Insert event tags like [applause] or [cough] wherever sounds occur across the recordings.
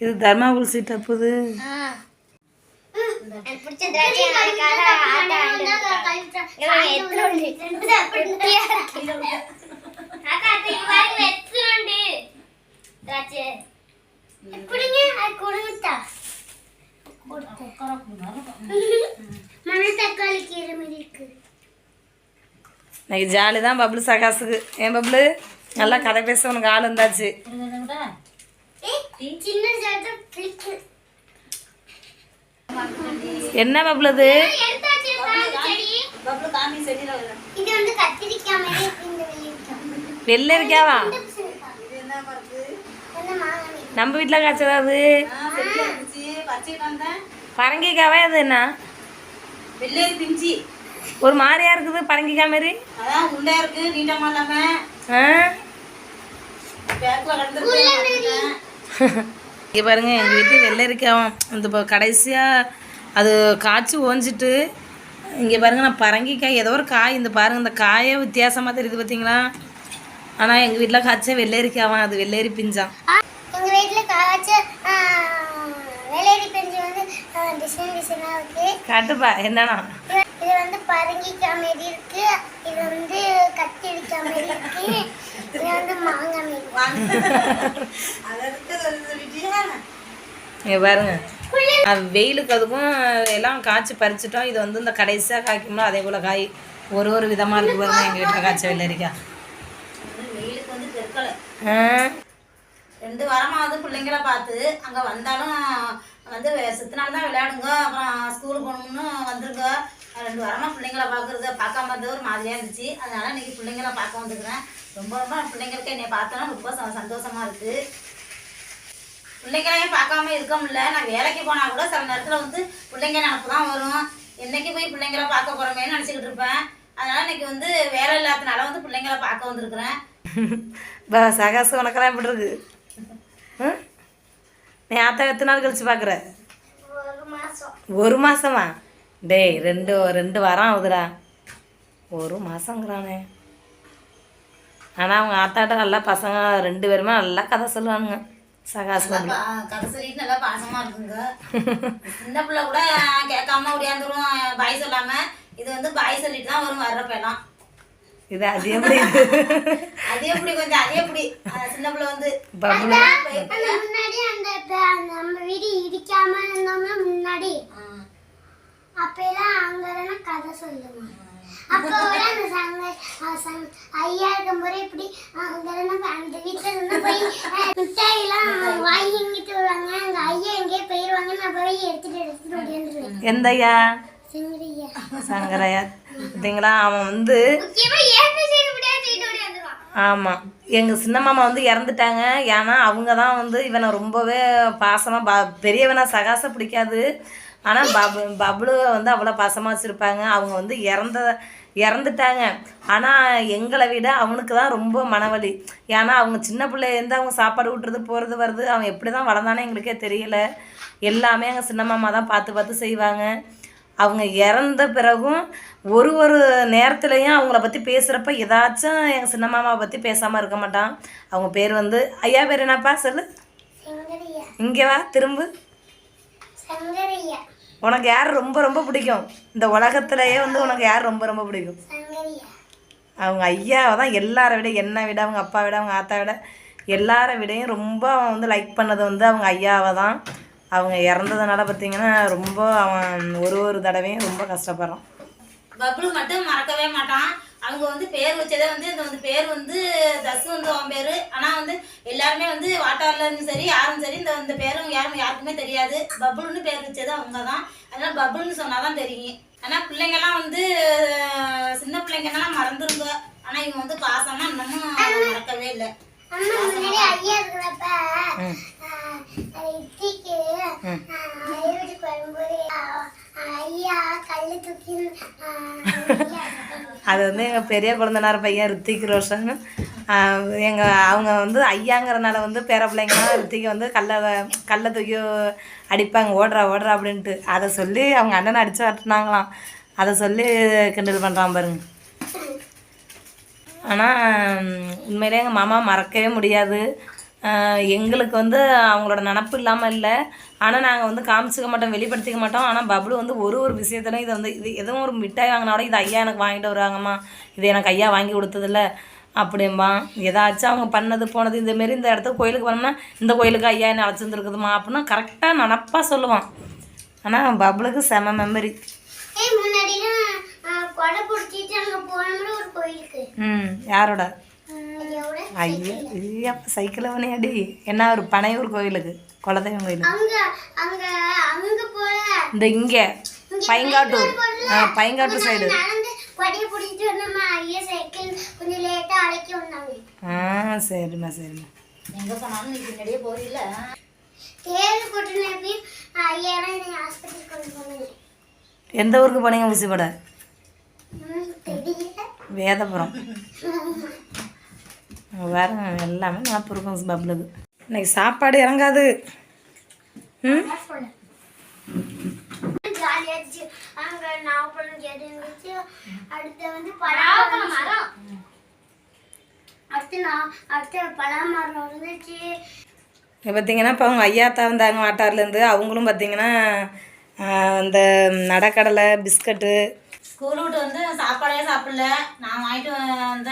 இது தர்மாபுல் சீட் அப்புது. இன்னைக்கு ஜாலி தான் பப்ளு சகாசுக்கு ஏன் பப்ளு? நல்லா கதை பேச உனக்கு ஆள் இருந்தாச்சு என்ன பப்ளு அது? மாங்கனி? நம்ம வீட்டில் காய்ச்சதா அது? பரங்கிக்காவே அது என்ன? ஒரு மாதிரியா இருக்குது அதான் உண்டா இருக்கு நீட்டமா இல்லாம. இங்கே பாருங்க எங்கள் வீட்டு வெள்ளரிக்காவும் அந்த இப்போ கடைசியாக அது காய்ச்சி ஓஞ்சிட்டு இங்கே பாருங்க நான் பரங்கிக்காய் ஏதோ ஒரு காய் இந்த பாருங்க இந்த காயே வித்தியாசமாக தெரியுது பார்த்தீங்களா ஆனால் எங்கள் வீட்டில் காய்ச்ச வெள்ளரிக்காவான் அது வெள்ளரி பிஞ்சான் எங்க வீட்ல காய்ச்ச வெள்ளரி பெஞ்சு வந்து டிசைன் டிசைனா இருக்கு. காட்டுப்பா என்னன்னா? இது- வந்து பரங்கிக்காய் மாரி இருக்கு. இது வந்து கத்திரிக்காய் மாரி இருக்கு. இது வந்து மாங்காய் மாரி [laughs] இங்கே பாருங்க. வெயிலுக்கு அதுக்கும் எல்லாம் காய்ச்சி பறிச்சிட்டோம். இது வந்து இந்த கடைசியாக காய்க்கும்னா அதே போல் காய் ஒரு ஒரு விதமாக இருக்கு பாருங்க எங்கள் வீட்டில் காய்ச்ச வெள்ளரிக்கா. வெயிலுக்கு வந்து ரெண்டு வாரமாவது பிள்ளைங்கள பார்த்து அங்கே வந்தாலும் வந்து சித்தனால தான் விளையாடுங்க அப்புறம் ஸ்கூலுக்கு போகணும்னு வந்துருங்க. ரெண்டு வாரமாக பிள்ளைங்கள பார்க்குறது பார்க்காம இருந்தது ஒரு மாதிரியாக இருந்துச்சு. அதனால இன்னைக்கு பிள்ளைங்கள பார்க்க வந்துருக்குறேன் ரொம்ப ரொம்ப பிள்ளைங்களுக்கு என்னை பார்த்தோன்னா ரொம்ப ச- சந்தோஷமா இருக்குது பிள்ளைங்களையும் பார்க்காம இருக்க முடியல? நான் வேலைக்கு போனா கூட சில நேரத்துல வந்து பிள்ளைங்க நினப்பு தான் வரும். என்னைக்கு போய் பிள்ளைங்கள பார்க்க போறோமேன்னு நினச்சிக்கிட்டு இருப்பேன். அதனால இன்னைக்கு வந்து வேலை இல்லாதனால வந்து பிள்ளைங்கள பார்க்க வந்திருக்கிறேன். [laughs] பா சகாசு உனக்கெல்லாம் எப்படி இருக்கு? ம்? நீ ஆத்தா எத்தனை நாள் கழிச்சு பார்க்குற? ஒரு மாசம். ஒரு மாசமா? டேய் ரெண்டு ரெண்டு வாரம் ஆகுதுடா. ஒரு மாசங்கிறானே. ஆனால் அவங்க ஆத்தாட்ட நல்லா பசங்க ரெண்டு பேருமே நல்லா கதை சொல்லுவானுங்க. சகாசு நல்லா பா- கதை சொல்லிட்டு நல்லா பாசமா இருக்குங்க. சின்ன பிள்ளை கூட கேட்காம ஓடியாந்துரும் பாய் சொல்லாம. இது வந்து பாய் சொல்லிட்டு தான் வரும் வர்றப்பெல்லாம். இது அது எப்படி? அது எப்படி கொஞ்சம் அது எப்படி? சின்ன பிள்ளை வந்து முன்னாடி அந்த நம்ம வீடு இடிக்காம இருந்தோம்னா முன்னாடி. அப்பெல்லாம் அங்கதானே கதை சொல்லுவாங்க அப்போ கூட அந்த சங்க அஹ் சங்க- ஐயா இருக்கும்போது இப்படி அங்கதானே அந்த வீட்டுல இருந்து போய் அஹ், மிட்டாயெல்லாம் வாங்கிட்டு வருவாங்க. அங்க ஐயா எங்கேயே போயிருவாங்க. நான் போய் எடுத்துட்டு எடுத்துட்டு ஓடியாந்துருவேன். எந்த ஐயா? சிங்கரையா சங்கரையா. பார்த்தீங்களா? அவன் வந்து ஆமாம் எங்கள் சின்ன மாமா வந்து இறந்துட்டாங்க. ஏன்னா அவங்க தான் வந்து இவனை ரொம்பவே பாசமாக ப பெரியவனை சகாச பிடிக்காது. ஆனால் பபு பப்ளு வந்து அவ்வளோ பாசமாக வச்சுருப்பாங்க. அவங்க வந்து இறந்த இறந்துட்டாங்க. ஆனால் எங்களை விட அவனுக்கு தான் ரொம்ப மனவலி. ஏன்னா அவங்க சின்ன பிள்ளைலேருந்து அவங்க சாப்பாடு ஊட்டுறது போகிறது வருது அவன் எப்படி தான் வளர்ந்தானே எங்களுக்கே தெரியல. எல்லாமே எங்கள் சின்ன மாமா தான் பார்த்து பார்த்து செய்வாங்க. அவங்க இறந்த பிறகும் ஒரு ஒரு நேரத்துலையும் அவங்கள பற்றி பேசுகிறப்ப ஏதாச்சும் எங்கள் சின்ன மாமாவை பற்றி பேசாமல் இருக்க மாட்டான். அவங்க பேர் வந்து ஐயா பேர் என்னப்பா சொல்லு? சங்கரையா. இங்கே வா திரும்ப. சங்கரையா. உனக்கு யார் ரொம்ப ரொம்ப பிடிக்கும்? இந்த உலகத்துலேயே வந்து உனக்கு யார் ரொம்ப ரொம்ப பிடிக்கும்? அவங்க ஐயாவை தான் எல்லாரை விட என்னை விட அவங்க அப்பா விட அவங்க ஆத்தா விட எல்லாரை விடையும் ரொம்ப அவன் வந்து லைக் பண்ணது வந்து அவங்க ஐயாவை தான். அவங்க இறந்ததுனால பார்த்தீங்கன்னா ரொம்ப அவன் ஒரு ஒரு தடவையும் ரொம்ப கஷ்டப்படுறான். பப்ளு மட்டும் மறக்கவே மாட்டான். அவங்க வந்து பேர் வச்சதே வந்து இந்த வந்து பேர் வந்து தசு வந்து அவன் பேரு. ஆனா வந்து எல்லாருமே வந்து வாட்டார்ல இருந்து சரி யாரும் சரி இந்த இந்த பேரும் யாரும் யாருக்குமே தெரியாது. பப்ளுன்னு பேர் வச்சது அவங்க தான் அதனால பப்ளுன்னு சொன்னாதான் தெரியும். ஆனா பிள்ளைங்கெல்லாம் வந்து சின்ன பிள்ளைங்கெல்லாம் மறந்துருங்க. ஆனா இவங்க வந்து பாசமா இன்னமும் மறக்கவே இல்லை. அது வந்து எங்கள் பெரிய குழந்தனார் பையன் ரித்திக் ரோஷன். எங்கள் அவங்க வந்து ஐயாங்கிறனால வந்து பேர பிள்ளைங்கலாம் தூக்கி வந்து கல்லை கல்லை தூக்கி அடிப்பாங்க. ஓடுறா ஓடுறா அப்படின்ட்டு. அதை சொல்லி அவங்க அண்ணனை அடித்து வரட்டினாங்களாம். அதை சொல்லி கிண்டல் பண்ணுறான் பாருங்க. ஆனால் உண்மையிலே எங்கள் மாமா மறக்கவே முடியாது. எங்களுக்கு வந்து அவங்களோட நினப்பு இல்லாமல் இல்லை. ஆனால் நாங்கள் வந்து காமிச்சிக்க மாட்டோம் வெளிப்படுத்திக்க மாட்டோம். ஆனால் பப்ளு வந்து ஒரு ஒரு விஷயத்துலையும் இதை வந்து இது எதுவும் ஒரு மிட்டாய் வாங்கினாலும் இது ஐயா எனக்கு வாங்கிட்டு வருவாங்கம்மா. இது எனக்கு ஐயா வாங்கி கொடுத்ததில்ல. அப்படிம்பா. ஏதாச்சும் அவங்க பண்ணது போனது இதேமாரி இந்த இடத்துக்கு கோயிலுக்கு போனோம்னா இந்த கோயிலுக்கு ஐயா என்ன அழைச்சிருந்துருக்குதுமா அப்படின்னா கரெக்டாக நினப்பாக சொல்லுவான். ஆனால் பப்ளுக்கு செம மெமரி ம் யாரோட? ஐயோ ஐயா சைக்கிளை வனையாடி என்ன ஒரு பனையூர் கோயிலுக்கு குலதெய்வம் கோயிலுக்கு? இந்த இங்கே பைங்காட்டூர் ஆ பைங்காட்டூர் சைடு சரிம்மா சரிம்மா எங்க போனாலும் நீ பின்னாடியே போறீல்ல தேர்வு கொட்டினப்பி ஐயாயிரம் என்னை ஹாஸ்பிட்டல் கொண்டு போனாங்க எந்த ஊருக்கு போனீங்க ஊசி போட ம், தெரியல வேதபுரம் வேற எல்லாமே நினப்பு இருக்கும் பப்ளுக்கு இன்னைக்கு சாப்பாடு இறங்காது ம் ஜாலியா இருந்துச்சு அங்க நாகப்பழம் செடி இருந்துச்சு அடுத்து வந்து பலாப்பழம் மரம் அடுத்து பலாமரம் இருந்துச்சு. பார்த்தீங்கன்னா இப்போ அவங்க ஐயாத்தா வந்தாங்க வாட்டார்லேருந்து அவங்களும் பார்த்தீங்கன்னா இந்த நடக்கடலை பிஸ்கட்டு. ஸ்கூல் விட்டு வந்து சாப்பாடே சாப்பிடல. நான் வாங்கிட்டு வந்த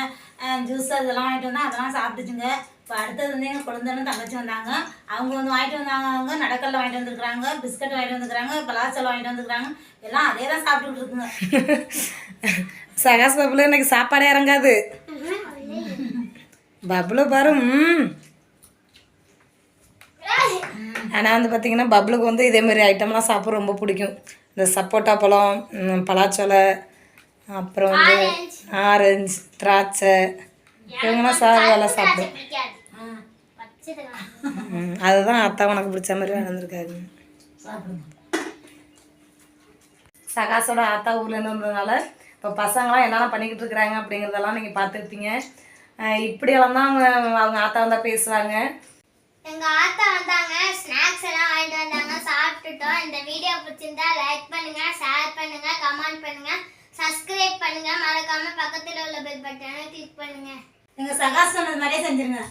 ஜூஸ் அதெல்லாம் வாங்கிட்டு வந்தேன். அதெல்லாம் சாப்பிட்டுச்சுங்க. இப்போ அடுத்தது வந்து எங்கள் குழந்தைன்னு தங்கச்சி வந்தாங்க. அவங்க வந்து வாங்கிட்டு வந்தாங்க. அவங்க நடக்கல்ல வாங்கிட்டு வந்துருக்குறாங்க. பிஸ்கட் வாங்கிட்டு வந்துருக்காங்க பலாச்சலம் வாங்கிட்டு வந்துருக்காங்க எல்லாம் அதே தான் சாப்பிட்டுக்கிட்டு இருக்குங்க. [laughs] சகாஸ் பப்புல இன்னைக்கு சாப்பாடே இறங்காது. [laughs] பப்ளு பாரு ஆனால் வந்து பார்த்தீங்கன்னா பப்ளுக்கு வந்து இதேமாரி ஐட்டம்லாம் சாப்பிட ரொம்ப பிடிக்கும். இந்த சப்போட்டா பழம் பலாச்சொலை அப்புறம் வந்து ஆரஞ்சு. திராட்சை இவங்கெல்லாம் சாறு எல்லாம் சாப்பிடும். அதுதான் அத்தா உனக்கு பிடிச்ச மாதிரி வந்திருக்காரு சாப்பிடுங்க சகாசோட ஆத்தா ஊர்லேருந்து வந்ததுனால இப்போ பசங்களாம் என்னென்ன பண்ணிக்கிட்டு இருக்கிறாங்க அப்படிங்கிறதெல்லாம் நீங்கள் பார்த்துருப்பீங்க. இப்படியெல்லாம் தான் அவங்க அவங்க ஆத்தா வந்தால் பேசுவாங்க எங்க ஆத்தா வந்தாங்க ஸ்நாக்ஸ் எல்லாம் வாங்கிட்டு வந்தாங்க சாப்பிட்டுட்டோம். இந்த வீடியோ பிடிச்சிருந்தா லைக் பண்ணுங்க ஷேர் பண்ணுங்க கமெண்ட் பண்ணுங்க. சப்ஸ்கிரைப் பண்ணுங்க. மறக்காம பக்கத்துல உள்ள பெல் பட்டனை கிளிக் பண்ணுங்க. எங்கள் சகாஸ் சொன்னது மாதிரியே செஞ்சுருங்க.